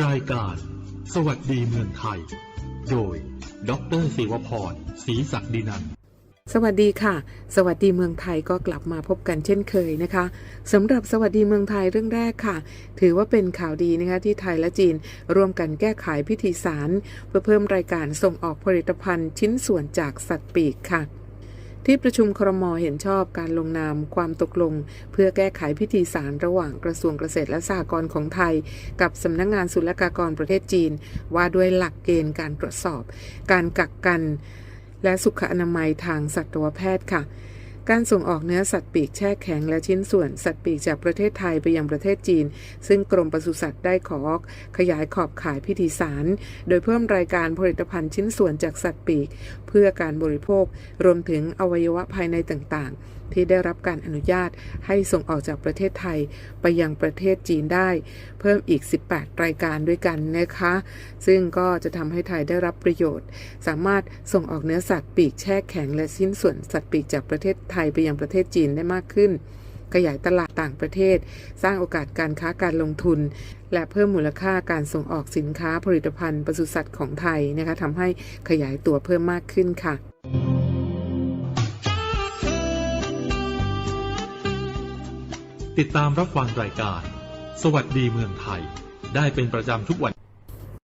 รายการ สวัสดีเมืองไทย โดย ดรศิวพรศรีศักดินัน สวัสดีค่ะ สวัสดีเมืองไทยก็กลับมาพบกันเช่นเคยนะคะสำหรับสวัสดีเมืองไทยเรื่องแรกค่ะ ถือว่าเป็นข่าวดีนะคะที่ไทยและจีน ร่วมกันแก้ไขพิธีสารเพื่อเพิ่มรายการส่งออกผลิตภัณฑ์ชิ้นส่วนจากสัตว์ปีกค่ะ ที่ประชุมครมเห็นชอบการลงนามความตกลง เพื่อแก้ไขพิธีสารระหว่างกระทรวงเกษตรและสหกรณ์ของไทย กับสำนักงงานศุลกากรประเทศจีน ว่าด้วยหลักเกณฑ์การตรวจสอบ การกักกัน และสุขอนามัยทางสัตวแพทย์ค่ะการส่งออกเนื้อสัตว์ปีกแช่แข็งและชิ้นส่วนสัตว์ปีกจากประเทศไทยไปยังประเทศจีน ซึ่งกรมปศุสัตว์ได้ขอขยายขอบขายพิธีสาร โดยเพิ่มรายการผลิตภัณฑ์ชิ้นส่วนจากสัตว์ปีก เพื่อการบริโภค รวมถึงอวัยวะภายในต่างๆ ที่ได้รับการอนุญาตให้ส่งออกจากประเทศไทยไปยังประเทศจีนได้ เพิ่มอีก 18 รายการด้วยกันนะคะ ซึ่งก็จะทำให้ไทยได้รับประโยชน์ สามารถส่งออกเนื้อสัตว์ปีกแช่แข็งและชิ้นส่วนสัตว์ปีกจากประเทศไทยไปยังประเทศจีนได้มากขึ้น ขยายตลาดต่างประเทศ สร้างโอกาสการค้าการลงทุน และเพิ่มมูลค่าการส่งออกสินค้าผลิตภัณฑ์ปศุสัตว์ของไทยนะคะทำให้ขยายตัวเพิ่มมากขึ้นค่ะติดตามรับฟังรายการ สวัสดีเมืองไทย ได้เป็นประจำทุกวัน